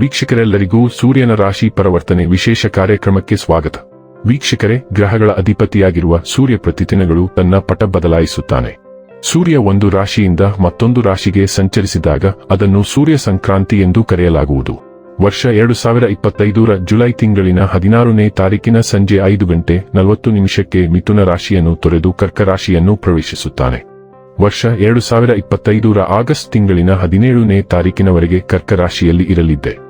ವೀಕ್ಷಕರೆಲ್ಲರಿಗೂ ಸೂರ್ಯನ ರಾಶಿ ಪರಿವರ್ತನೆ ವಿಶೇಷ ಕಾರ್ಯಕ್ರಮಕ್ಕೆ ಸ್ವಾಗತ. ವೀಕ್ಷಕರೇ, ಗ್ರಹಗಳ ಅಧಿಪತಿಯಾಗಿರುವ ಸೂರ್ಯ ಪ್ರತಿದಿನಗಳು ತನ್ನ ಪಟ ಬದಲಾಯಿಸುತ್ತಾನೆ. ಸೂರ್ಯ ಒಂದು ರಾಶಿಯಿಂದ ಮತ್ತೊಂದು ರಾಶಿಗೆ ಸಂಚರಿಸಿದಾಗ ಅದನ್ನು ಸೂರ್ಯ ಸಂಕ್ರಾಂತಿ ಎಂದು ಕರೆಯಲಾಗುವುದು. ವರ್ಷ ಎರಡು ಸಾವಿರ ಇಪ್ಪತ್ತೈದರ ಜುಲೈ ತಿಂಗಳಿನ ಹದಿನಾರನೇ ತಾರೀಕಿನ ಸಂಜೆ ಐದು ಗಂಟೆ ನಲವತ್ತು ನಿಮಿಷಕ್ಕೆ ಮಿಥುನ ರಾಶಿಯನ್ನು ತೊರೆದು ಕರ್ಕ ರಾಶಿಯನ್ನು ಪ್ರವೇಶಿಸುತ್ತಾನೆ. ವರ್ಷ ಎರಡು ಸಾವಿರ ಇಪ್ಪತ್ತೈದರ ಆಗಸ್ಟ್ ತಿಂಗಳಿನ ಹದಿನೇಳನೇ ತಾರೀಕಿನವರೆಗೆ ಕರ್ಕ ರಾಶಿಯಲ್ಲಿ ಇರಲಿದ್ದೆ.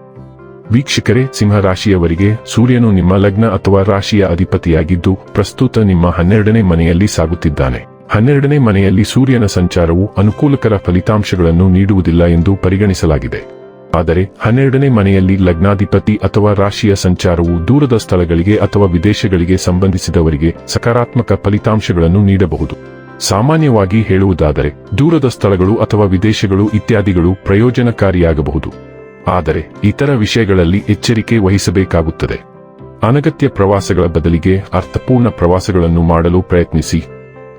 ವೀಕ್ಷಕರೇ ಸಿಂಹ ರಾಶಿಯವರಿಗೆ ಸೂರ್ಯನು ನಿಮ್ಮ ಲಗ್ನ ಅಥವಾ ರಾಶಿಯ ಅಧಿಪತಿಯಾಗಿದ್ದು, ಪ್ರಸ್ತುತ ನಿಮ್ಮ ಹನ್ನೆರಡನೇ ಮನೆಯಲ್ಲಿ ಸಾಗುತ್ತಿದ್ದಾನೆ. ಹನ್ನೆರಡನೇ ಮನೆಯಲ್ಲಿ ಸೂರ್ಯನ ಸಂಚಾರವು ಅನುಕೂಲಕರ ಫಲಿತಾಂಶಗಳನ್ನು ನೀಡುವುದಿಲ್ಲ ಎಂದು ಪರಿಗಣಿಸಲಾಗಿದೆ. ಆದರೆ, ಹನ್ನೆರಡನೇ ಮನೆಯಲ್ಲಿ ಲಗ್ನಾಧಿಪತಿ ಅಥವಾ ರಾಶಿಯ ಸಂಚಾರವು ದೂರದ ಸ್ಥಳಗಳಿಗೆ ಅಥವಾ ವಿದೇಶಗಳಿಗೆ ಸಂಬಂಧಿಸಿದವರಿಗೆ ಸಕಾರಾತ್ಮಕ ಫಲಿತಾಂಶಗಳನ್ನು ನೀಡಬಹುದು. ಸಾಮಾನ್ಯವಾಗಿ ಹೇಳುವುದಾದರೆ, ದೂರದ ಸ್ಥಳಗಳು ಅಥವಾ ವಿದೇಶಗಳು ಇತ್ಯಾದಿಗಳು ಪ್ರಯೋಜನಕಾರಿಯಾಗಬಹುದು. ಆದರೆ ಇತರ ವಿಷಯಗಳಲ್ಲಿ ಎಚ್ಚರಿಕೆ ವಹಿಸಬೇಕಾಗುತ್ತದೆ. ಅನಗತ್ಯ ಪ್ರವಾಸಗಳ ಬದಲಿಗೆ ಅರ್ಥಪೂರ್ಣ ಪ್ರವಾಸಗಳನ್ನು ಮಾಡಲು ಪ್ರಯತ್ನಿಸಿ.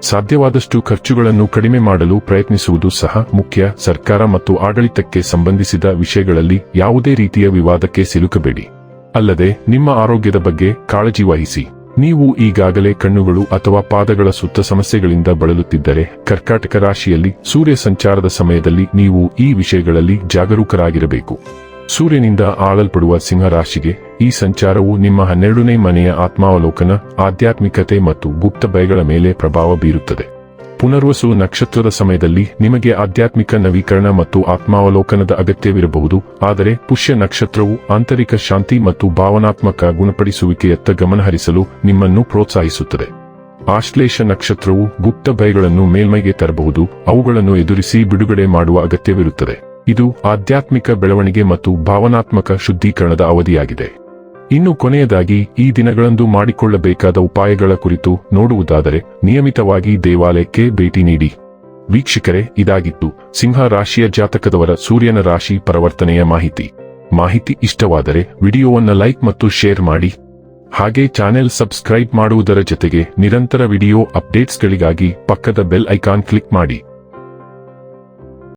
ಸಾಧ್ಯವಾದಷ್ಟು ಖರ್ಚುಗಳನ್ನು ಕಡಿಮೆ ಮಾಡಲು ಪ್ರಯತ್ನಿಸುವುದು ಸಹ ಮುಖ್ಯ. ಸರ್ಕಾರ ಮತ್ತು ಆಡಳಿತಕ್ಕೆ ಸಂಬಂಧಿಸಿದ ವಿಷಯಗಳಲ್ಲಿ ಯಾವುದೇ ರೀತಿಯ ವಿವಾದಕ್ಕೆ ಸಿಲುಕಬೇಡಿ. ಅಲ್ಲದೆ ನಿಮ್ಮ ಆರೋಗ್ಯದ ಬಗ್ಗೆ ಕಾಳಜಿ ವಹಿಸಿ. ನೀವು ಈಗಾಗಲೇ ಕಣ್ಣುಗಳು ಅಥವಾ ಪಾದಗಳ ಸುತ್ತ ಸಮಸ್ಯೆಗಳಿಂದ ಬಳಲುತ್ತಿದ್ದರೆ ಕರ್ಕಾಟಕ ರಾಶಿಯಲ್ಲಿ ಸೂರ್ಯ ಸಂಚಾರದ ಸಮಯದಲ್ಲಿ ನೀವು ಈ ವಿಷಯಗಳಲ್ಲಿ ಜಾಗರೂಕರಾಗಿರಬೇಕು. ಸೂರ್ಯನಿಂದ ಆಳಲ್ಪಡುವ ಸಿಂಹ ರಾಶಿಗೆ ಈ ಸಂಚಾರವು ನಿಮ್ಮ ಹನ್ನೆರಡನೇ ಮನೆಯ ಆತ್ಮಾವಲೋಕನ, ಆಧ್ಯಾತ್ಮಿಕತೆ ಮತ್ತು ಗುಪ್ತ ಭಯಗಳ ಮೇಲೆ ಪ್ರಭಾವ ಬೀರುತ್ತದೆ. ಪುನರ್ವಸು ನಕ್ಷತ್ರದ ಸಮಯದಲ್ಲಿ ನಿಮಗೆ ಆಧ್ಯಾತ್ಮಿಕ ನವೀಕರಣ ಮತ್ತು ಆತ್ಮಾವಲೋಕನದ ಅಗತ್ಯವಿರಬಹುದು, ಆದರೆ ಪುಷ್ಯ ನಕ್ಷತ್ರವು ಆಂತರಿಕ ಶಾಂತಿ ಮತ್ತು ಭಾವನಾತ್ಮಕ ಗುಣಪಡಿಸುವಿಕೆಯತ್ತ ಗಮನಹರಿಸಲು ನಿಮ್ಮನ್ನು ಪ್ರೋತ್ಸಾಹಿಸುತ್ತದೆ. ಆಶ್ಲೇಷ ನಕ್ಷತ್ರವು ಗುಪ್ತ ಭಯಗಳನ್ನು ಮೇಲ್ಮೈಗೆ ತರಬಹುದು, ಅವುಗಳನ್ನು ಎದುರಿಸಿ ಬಿಡುಗಡೆ ಮಾಡುವ ಅಗತ್ಯವಿರುತ್ತದೆ. ಇದು ಆಧ್ಯಾತ್ಮಿಕ ಬೆಳವಣಿಗೆ ಮತ್ತು ಭಾವನಾತ್ಮಕ ಶುದ್ಧೀಕರಣದ ಅವಧಿಯಾಗಿದೆ. ಇನ್ನು ಕೊನೆಯದಾಗಿ ಈ ದಿನಗಳಂದು ಮಾಡಿಕೊಳ್ಳಬೇಕಾದ ಉಪಾಯಗಳ ಕುರಿತು ನೋಡುವುದಾದರೆ ನಿಯಮಿತವಾಗಿ ದೇವಾಲಯಕ್ಕೆ ಭೇಟಿ ನೀಡಿ. ವೀಕ್ಷಕರೇ, ಇದಾಗಿತ್ತು ಸಿಂಹ ರಾಶಿಯ ಜಾತಕದವರ ಸೂರ್ಯನ ರಾಶಿ ಪರಿವರ್ತನೆಯ ಮಾಹಿತಿ. ಮಾಹಿತಿ ಇಷ್ಟವಾದರೆ ವಿಡಿಯೋವನ್ನ ಲೈಕ್ ಮತ್ತು ಶೇರ್ ಮಾಡಿ. ಹಾಗೆ ಚಾನೆಲ್ ಸಬ್ಸ್ಕ್ರೈಬ್ ಮಾಡುವುದರ ಜೊತೆಗೆ ನಿರಂತರ ವಿಡಿಯೋ ಅಪ್ಡೇಟ್ಸ್ಗಳಿಗಾಗಿ ಪಕ್ಕದ ಬೆಲ್ ಐಕಾನ್ ಕ್ಲಿಕ್ ಮಾಡಿ.